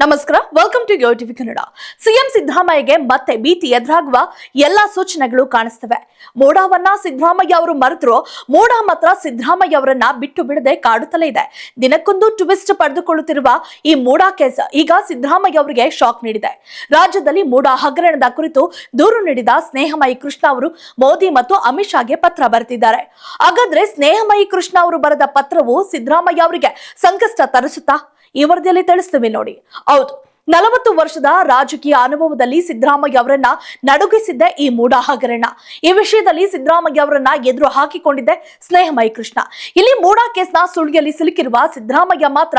ನಮಸ್ಕಾರ. Welcome to TV Kannada CM ಸಿದ್ದರಾಮಯ್ಯಗೆ ಮತ್ತೆ ಭೀತಿ ಎದುರಾಗುವ ಎಲ್ಲಾ ಸೂಚನೆಗಳು ಕಾಣಿಸ್ತವೆ. ಮೋಡವನ್ನ ಸಿದ್ದರಾಮಯ್ಯ ಅವರು ಮರೆತರು, ಮೋಡ ಮಾತ್ರ ಸಿದ್ದರಾಮಯ್ಯ ಅವರನ್ನ ಬಿಟ್ಟು ಬಿಡದೆ ಕಾಡುತ್ತಲೇ ಇದೆ. ದಿನಕ್ಕೊಂದು ಟ್ವಿಸ್ಟ್ ಪಡೆದುಕೊಳ್ಳುತ್ತಿರುವ ಈ ಮೋಡ ಕೇಸ್ ಈಗ ಸಿದ್ದರಾಮಯ್ಯ ಅವರಿಗೆ ಶಾಕ್ ನೀಡಿದೆ. ರಾಜ್ಯದಲ್ಲಿ ಮೋಡ ಹಗರಣದ ಕುರಿತು ದೂರು ನೀಡಿದ ಸ್ನೇಹಮಯಿ ಕೃಷ್ಣ ಅವರು ಮೋದಿ ಮತ್ತು ಅಮಿತ್ ಶಾಗೆ ಪತ್ರ ಬರೆದಿದ್ದಾರೆ. ಹಾಗಾದ್ರೆ ಸ್ನೇಹಮಯಿ ಕೃಷ್ಣ ಅವರು ಬರೆದ ಪತ್ರವು ಸಿದ್ದರಾಮಯ್ಯ ಅವರಿಗೆ ಸಂಕಷ್ಟ ತರಿಸುತ್ತಾ? ಈ ವರದಿಯಲ್ಲಿ ತಿಳಿಸ್ತೀವಿ ನೋಡಿ. ಹೌದು, ನಲವತ್ತು ವರ್ಷದ ರಾಜಕೀಯ ಅನುಭವದಲ್ಲಿ ಸಿದ್ದರಾಮಯ್ಯ ಅವರನ್ನ ನಡುಗಿಸಿದ್ದೆ ಈ ಮೂಢ ಹಗರಣ ಈ ವಿಷಯದಲ್ಲಿ ಸಿದ್ದರಾಮಯ್ಯ ಅವರನ್ನ ಎದುರು ಹಾಕಿಕೊಂಡಿದ್ದೆ ಸ್ನೇಹಮಯಿ ಕೃಷ್ಣ. ಇಲ್ಲಿ ಮೂಡಾ ಕೇಸ್ನ ಸುಳಿಯಲ್ಲಿ ಸಿಲುಕಿರುವ ಸಿದ್ದರಾಮಯ್ಯ ಮಾತ್ರ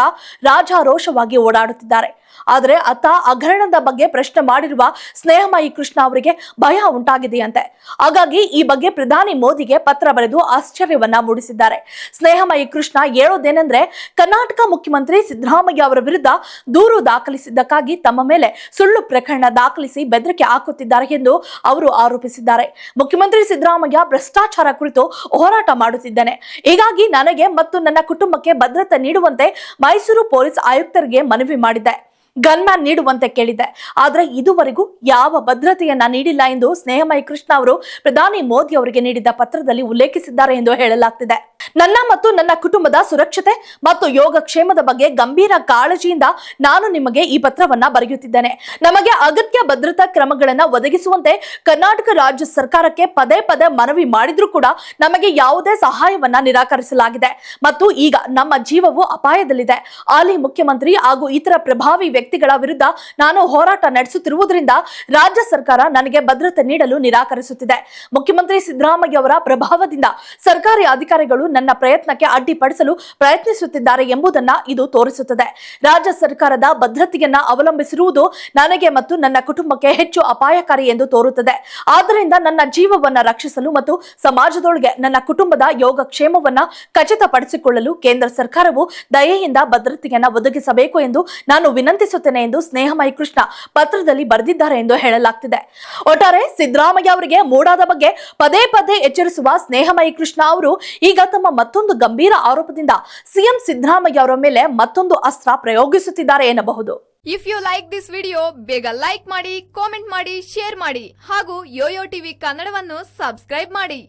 ರಾಜಾರೋಷವಾಗಿ ಓಡಾಡುತ್ತಿದ್ದಾರೆ. ಆದರೆ ಅತ್ತ ಹಗರಣದ ಬಗ್ಗೆ ಪ್ರಶ್ನೆ ಮಾಡಿರುವ ಸ್ನೇಹಮಯಿ ಕೃಷ್ಣ ಅವರಿಗೆ ಭಯ ಉಂಟಾಗಿದೆಯಂತೆ. ಹಾಗಾಗಿ ಈ ಬಗ್ಗೆ ಪ್ರಧಾನಿ ಮೋದಿಗೆ ಪತ್ರ ಬರೆದು ಆಶ್ಚರ್ಯವನ್ನ ಮೂಡಿಸಿದ್ದಾರೆ. ಸ್ನೇಹಮಯಿ ಕೃಷ್ಣ ಹೇಳೋದೇನೆಂದ್ರೆ, ಕರ್ನಾಟಕ ಮುಖ್ಯಮಂತ್ರಿ ಸಿದ್ದರಾಮಯ್ಯ ಅವರ ವಿರುದ್ಧ ದೂರು ದಾಖಲಿಸಿದ್ದಕ್ಕಾಗಿ ತಮ್ಮ ಮೇಲೆ ಸುಳ್ಳು ಪ್ರಕರಣ ದಾಖಲಿಸಿ ಬೆದರಿಕೆ ಹಾಕುತ್ತಿದ್ದಾರೆ ಎಂದು ಅವರು ಆರೋಪಿಸಿದ್ದಾರೆ. ಮುಖ್ಯಮಂತ್ರಿ ಸಿದ್ದರಾಮಯ್ಯ ಭ್ರಷ್ಟಾಚಾರ ಕುರಿತು ಹೋರಾಟ ಮಾಡುತ್ತಿದ್ದೇನೆ. ಹೀಗಾಗಿ ನನಗೆ ಮತ್ತು ನನ್ನ ಕುಟುಂಬಕ್ಕೆ ಭದ್ರತೆ ನೀಡುವಂತೆ ಮೈಸೂರು ಪೊಲೀಸ್ ಆಯುಕ್ತರಿಗೆ ಮನವಿ ಮಾಡಿದ್ದೆ ಗನ್ಮ್ಯಾನ್ ನೀಡುವಂತೆ ಕೇಳಿದೆ. ಆದರೆ ಇದುವರೆಗೂ ಯಾವ ಭದ್ರತೆಯನ್ನ ನೀಡಿಲ್ಲ ಎಂದು ಸ್ನೇಹಮಯಿ ಕೃಷ್ಣ ಅವರು ಪ್ರಧಾನಿ ಮೋದಿ ಅವರಿಗೆ ನೀಡಿದ ಪತ್ರದಲ್ಲಿ ಉಲ್ಲೇಖಿಸಿದ್ದಾರೆ ಎಂದು ಹೇಳಲಾಗ್ತಿದೆ. ನನ್ನ ಮತ್ತು ನನ್ನ ಕುಟುಂಬದ ಸುರಕ್ಷತೆ ಮತ್ತು ಯೋಗಕ್ಷೇಮದ ಬಗ್ಗೆ ಗಂಭೀರ ಕಾಳಜಿಯಿಂದ ನಾನು ನಿಮಗೆ ಈ ಪತ್ರವನ್ನ ಬರೆಯುತ್ತಿದ್ದೇನೆ. ನಮಗೆ ಅಗತ್ಯ ಭದ್ರತಾ ಕ್ರಮಗಳನ್ನ ಒದಗಿಸುವಂತೆ ಕರ್ನಾಟಕ ರಾಜ್ಯ ಸರ್ಕಾರಕ್ಕೆ ಪದೇ ಪದೇ ಮನವಿ ಮಾಡಿದ್ರೂ ಕೂಡ ನಮಗೆ ಯಾವುದೇ ಸಹಾಯವನ್ನ ನಿರಾಕರಿಸಲಾಗಿದೆ. ಮತ್ತು ಈಗ ನಮ್ಮ ಜೀವವು ಅಪಾಯದಲ್ಲಿದೆ. ಹಾಲಿ ಮುಖ್ಯಮಂತ್ರಿ ಹಾಗೂ ಇತರ ಪ್ರಭಾವಿ ವ್ಯಕ್ತಿಗಳ ವಿರುದ್ಧ ನಾನು ಹೋರಾಟ ನಡೆಸುತ್ತಿರುವುದರಿಂದ ರಾಜ್ಯ ಸರ್ಕಾರ ನನಗೆ ಭದ್ರತೆ ನೀಡಲು ನಿರಾಕರಿಸುತ್ತಿದೆ. ಮುಖ್ಯಮಂತ್ರಿ ಸಿದ್ದರಾಮಯ್ಯ ಅವರ ಪ್ರಭಾವದಿಂದ ಸರ್ಕಾರಿ ಅಧಿಕಾರಿಗಳು ನನ್ನ ಪ್ರಯತ್ನಕ್ಕೆ ಅಡ್ಡಿಪಡಿಸಲು ಪ್ರಯತ್ನಿಸುತ್ತಿದ್ದಾರೆ ಎಂಬುದನ್ನ ಇದು ತೋರಿಸುತ್ತದೆ. ರಾಜ್ಯ ಸರ್ಕಾರದ ಭದ್ರತೆಯನ್ನ ಅವಲಂಬಿಸಿರುವುದು ನನಗೆ ಮತ್ತು ನನ್ನ ಕುಟುಂಬಕ್ಕೆ ಹೆಚ್ಚು ಅಪಾಯಕಾರಿ ಎಂದು ತೋರುತ್ತದೆ. ಆದ್ದರಿಂದ ನನ್ನ ಜೀವವನ್ನು ರಕ್ಷಿಸಲು ಮತ್ತು ಸಮಾಜದೊಳಗೆ ನನ್ನ ಕುಟುಂಬದ ಯೋಗಕ್ಷೇಮವನ್ನ ಖಚಿತಪಡಿಸಿಕೊಳ್ಳಲು ಕೇಂದ್ರ ಸರ್ಕಾರವು ದಯೆಯಿಂದ ಭದ್ರತೆಯನ್ನ ಒದಗಿಸಬೇಕು ಎಂದು ನಾನು ವಿನಂತಿಸುತ್ತೇನೆ ಎಂದು ಸ್ನೇಹಮಯಿ ಕೃಷ್ಣ ಪತ್ರದಲ್ಲಿ ಬರೆದಿದ್ದಾರೆ ಎಂದು ಹೇಳಲಾಗ್ತಿದೆ. ಒಟ್ಟಾರೆ ಸಿದ್ದರಾಮಯ್ಯ ಅವರಿಗೆ ಮೂಡಾದ ಬಗ್ಗೆ ಪದೇ ಪದೇ ಎಚ್ಚರಿಸುವ ಸ್ನೇಹಮಯಿ ಕೃಷ್ಣ ಅವರು ಈಗ ತಮ್ಮ ಮತ್ತೊಂದು ಗಂಭೀರ ಆರೋಪದಿಂದ ಸಿಎಂ ಸಿದ್ದರಾಮಯ್ಯ ಅವರ ಮೇಲೆ ಮತ್ತೊಂದು ಅಸ್ತ್ರ ಪ್ರಯೋಗಿಸುತ್ತಿದ್ದಾರೆ ಎನ್ನಬಹುದು. If you like this video ಬೇಗ ಲೈಕ್ ಮಾಡಿ ಕಾಮೆಂಟ್ ಮಾಡಿ ಶೇರ್ ಮಾಡಿ ಹಾಗೂ ಯೋಯೋ ಟಿವಿ ಕನ್ನಡವನ್ನು ಸಬ್ಸ್ಕ್ರೈಬ್ ಮಾಡಿ.